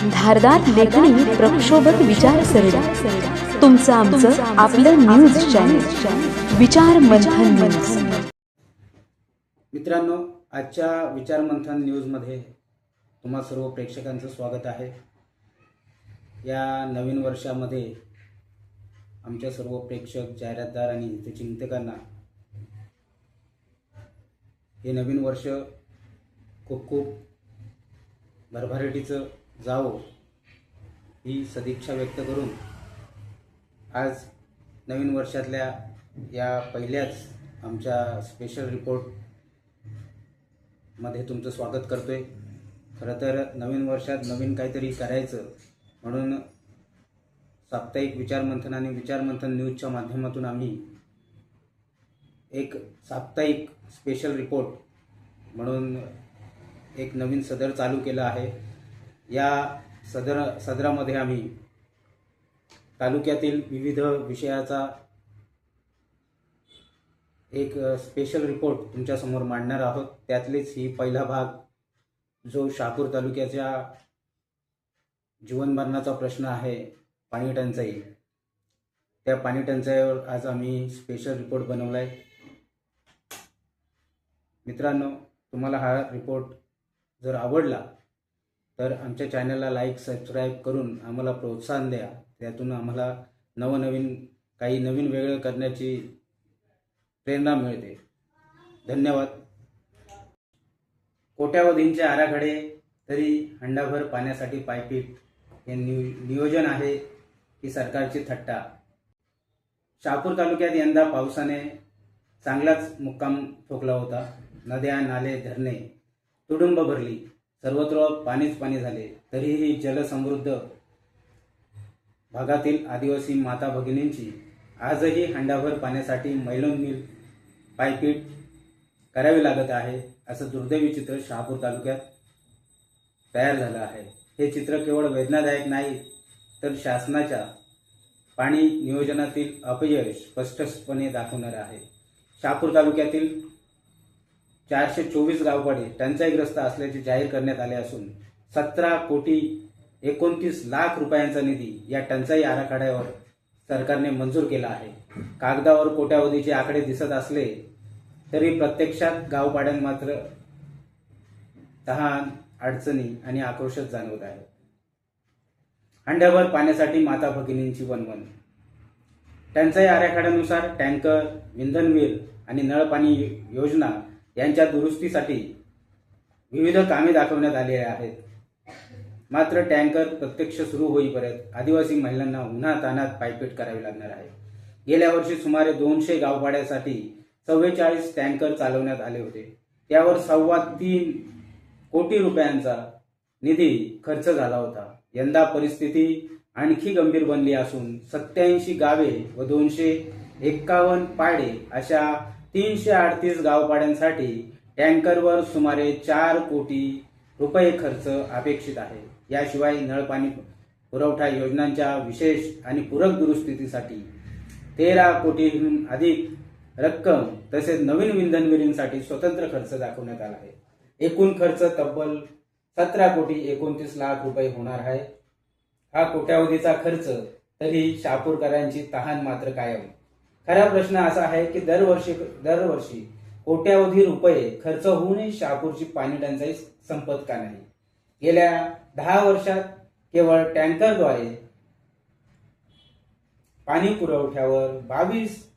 धारदार लेखणी प्रक्षोभक विचारसरणी. तुमचं आमचं आपलं न्यूज चॅनल विचार मंथन न्यूज मित्रांनो आजच्या विचारमंथन न्यूजमध्ये तुम्हा सर्व प्रेक्षकांचं स्वागत आहे. या नवीन वर्षामध्ये आमच्या सर्व प्रेक्षक जाहिरातदार आणि हितचिंतकांना हे नवीन वर्ष खूप खूप भरभराटीचं जावो ही सदिच्छा व्यक्त करून आज नवीन वर्षातल्या या पहिल्याच आमच्या स्पेशल रिपोर्टमध्ये तुमचं स्वागत करतोय. खरं तर नवीन वर्षात नवीन काहीतरी करायचं म्हणून साप्ताहिक विचारमंथन आणि विचारमंथन न्यूजच्या माध्यमातून आम्ही एक साप्ताहिक स्पेशल रिपोर्ट म्हणून एक नवीन सदर चालू केलं आहे. या सदर सदरामध्ये आम्ही तालुक्यातील विविध विषयाचा एक स्पेशल रिपोर्ट तुमच्यासमोर मांडणार आहोत. त्यातलीच ही पहिला भाग जो शहापूर तालुक्याच्या जीवनमरणाचा प्रश्न आहे पाणी टंचाई. त्या पाणी टंचाईवर आज आम्ही स्पेशल रिपोर्ट बनवला आहे मित्रांनो तुम्हाला हा रिपोर्ट जर आवडला तर आमच्या चॅनलला लाईक सबस्क्राईब करून आम्हाला प्रोत्साहन द्या. त्यातून आम्हाला नवनवीन काही नवीन वेगळं करण्याची प्रेरणा मिळते. धन्यवाद. कोट्यावधींचे आराखडे तरी हंडाभर पाण्यासाठी पायपीट हे नियो नियोजन आहे की सरकारची थट्टा. शहापूर तालुक्यात यंदा पावसाने चांगलाच मुक्काम ठोकला होता. नद्या नाले धरणे तुडुंब भरली. सर्वत्र पाणीच पाणी झाले. तरीही जलसमृद्ध भागातील आदिवासी माता भगिनींची आजही हंडाभर पाण्यासाठी मैलोन्मिल पायपीट करावी लागत आहे असं दुर्दैवी चित्र शहापूर तालुक्यात तयार झालं आहे. हे चित्र केवळ वेदनादायक नाही तर शासनाच्या पाणी नियोजनातील अपयश स्पष्टपणे दाखवणार आहे. शहापूर तालुक्यातील चारशे चोवीस गावकडे टंचाईग्रस्त असल्याचे जाहीर करण्यात आले असून सतरा कोटी एकोणतीस लाख रुपयांचा निधी या टंचाई आराखड्यावर सरकारने मंजूर केला आहे. कागदावर कोट्यावधीचे आकडे दिसत असले तरी प्रत्यक्षात गावपाड्यात मात्र तहान अडचणी आणि आक्रोशच जाणवत आहे. हंड्याभर पाण्यासाठी माता भगिनींची वनवन टंचाई आराखड्यानुसार टँकर इंधनवीर आणि नळपाणी योजना यांच्या दुरुस्तीसाठी विविध कामे दाखवण्यात आलेली आहेत. मात्र टँकर प्रत्यक्ष सुरू होईपर्यंत आदिवासी महिलांना उन्हा तानात पायपीट करावी लागणार आहे. गेल्या वर्षी सुमारे दोनशे गावपाड्यासाठी चव्वेचाळीस टँकर चालवण्यात आले होते. त्यावर सव्वा तीन कोटी रुपयांचा निधी खर्च झाला होता. यंदा परिस्थिती आणखी गंभीर बनली असून सत्याऐंशी गावे व दोनशे एक्कावन्न पाडे अशा तीनशे अडतीस गावपाड्यांसाठी टँकरवर सुमारे चार कोटी रुपये खर्च अपेक्षित आहे. याशिवाय नळपाणी पुरवठा योजनांच्या विशेष आणि पूरक दुरुस्तीसाठी तेरा कोटीहून अधिक रक्कम तसेच नवीन इंधनविरींसाठी स्वतंत्र खर्च दाखवण्यात आला आहे. एकूण खर्च तब्बल सतरा कोटी एकोणतीस लाख रुपये होणार आहे. हा कोट्यावधीचा खर्च तरी शापूरकरांची तहान मात्र कायम. खरा प्रश्न असा आहे की दरवर्षी दरवर्षी कोट्यावधी रुपये खर्च होऊनही शहापूरची पाणी टंचाई संपत का नाही? गेल्या दहा वर्षात केवळ टँकरद्वारे पाणी पुरवठ्यावर बावीस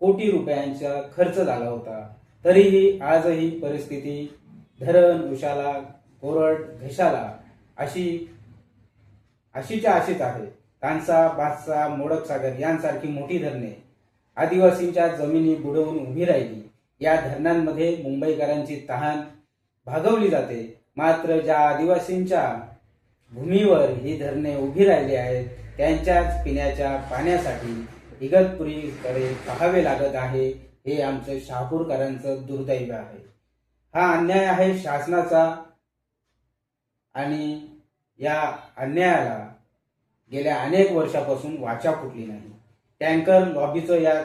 कोटी रुपयांचा खर्च झाला होता. तरीही आजही परिस्थिती धरण उशाला कोरड घशाला अशी अशीच्या अशीच आहे. कांसा बादसा मोडक सागर यांसारखी मोठी धरणे आदिवासींच्या जमिनी बुडवून उभी राहिली. या धरणांमध्ये मुंबईकरांची तहान भागवली जाते. मात्र ज्या आदिवासींच्या भूमीवर ही धरणे उभी राहिली आहेत त्यांच्याच पिण्याच्या पाण्यासाठी इगतपुरीकडे पाहावे लागत आहे हे आमचं शहापूरकरांचं दुर्दैव आहे. हा अन्याय आहे शासनाचा आणि या अन्यायाला गेल्या अनेक वर्षापासून वाचा फुटली नाही. टँकर लॉबीचं यात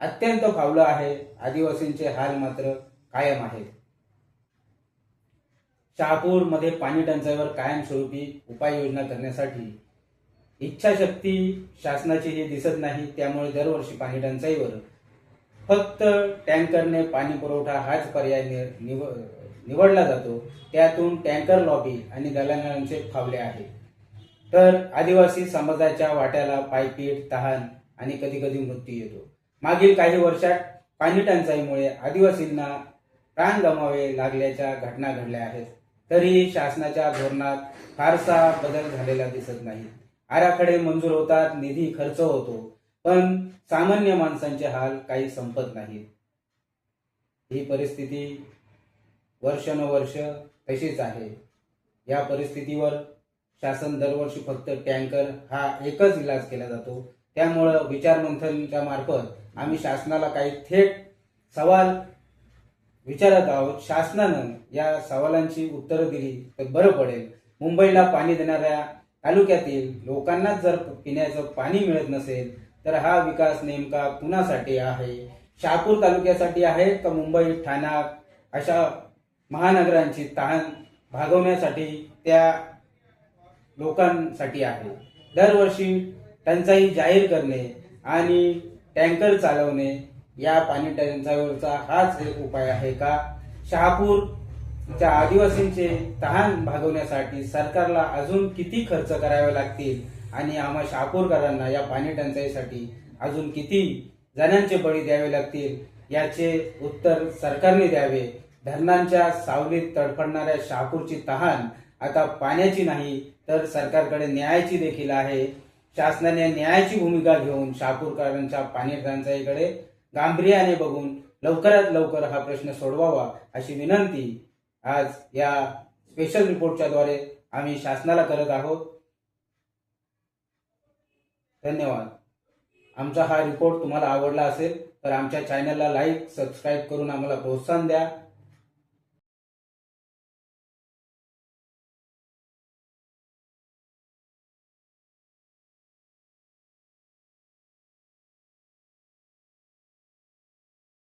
अत्यंत फावलं आहे. आदिवासींचे हाल मात्र कायम आहेत. शहापूरमध्ये पाणी टंचाईवर कायमस्वरूपी उपाययोजना करण्यासाठी इच्छाशक्ती शासनाची ही दिसत नाही. त्यामुळे दरवर्षी पाणी टंचाईवर फक्त टँकरने पाणी पुरवठा हाच पर्याय निव निवडला जातो. त्यातून टँकर लॉबी आणि दलालांचे फावले आहे तर आदिवासी समाजाच्या वाट्याला पायपीट तहान आणि कधी कधी मृत्यू येतो. मागील काही वर्षात पाणी टंचाईमुळे आदिवासींना प्राण गमावे लागल्याच्या घटना घडल्या आहेत. तरीही शासनाच्या धोरणात फारसा बदल झालेला दिसत नाही. आराखडे मंजूर होतात निधी खर्च होतो पण सामान्य माणसांचे हाल काही संपत नाहीत ही परिस्थिती वर्षानुवर्ष तशीच आहे. या परिस्थितीवर शासन दरवर्षी फक्त टँकर हा एकच इलाज केला जातो. त्यामुळं विचारमंथनच्या मार्फत आम्ही शासनाला काही थेट सवाल विचारत आहोत. शासनानं या सवालांची उत्तरं दिली तर बरं पडेल. मुंबईला पाणी देणाऱ्या तालुक्यातील लोकांनाच जर पिण्याचं पाणी मिळत नसेल तर हा विकास नेमका कुणासाठी आहे? शहापूर तालुक्यासाठी आहे का मुंबई ठाणा अशा महानगरांची तहान भागवण्यासाठी त्या लोकांसाठी आहे? दरवर्षी टंचाई जाहीर करणे आणि टँकर चालवणे या पाणी टंचाईवरचा हाच एक उपाय आहे का? शहापूरच्या आदिवासींचे तहान भागवण्यासाठी सरकारला अजून किती खर्च करावे लागतील? आणि आम्हा शहापूरकरांना या पाणी टंचाईसाठी अजून किती जणांचे बळी द्यावे लागतील? याचे उत्तर सरकारने द्यावे. धरणांच्या सावलीत तडफडणाऱ्या शहापूरची तहान आता पाण्याची नाही तर सरकारकडे न्यायाची देखील आहे. शासनाने न्यायाची भूमिका घेऊन शापूरकरांच्या पाणी टंचाईकडे गांभीर्याने बघून लवकरात लवकर हा प्रश्न सोडवावा अशी विनंती आज या स्पेशल रिपोर्टच्या द्वारे आम्ही शासनाला करत आहोत. धन्यवाद. आमचा हा रिपोर्ट तुम्हाला आवडला असेल तर आमच्या चॅनलला लाईक सबस्क्राईब करून आम्हाला प्रोत्साहन द्या.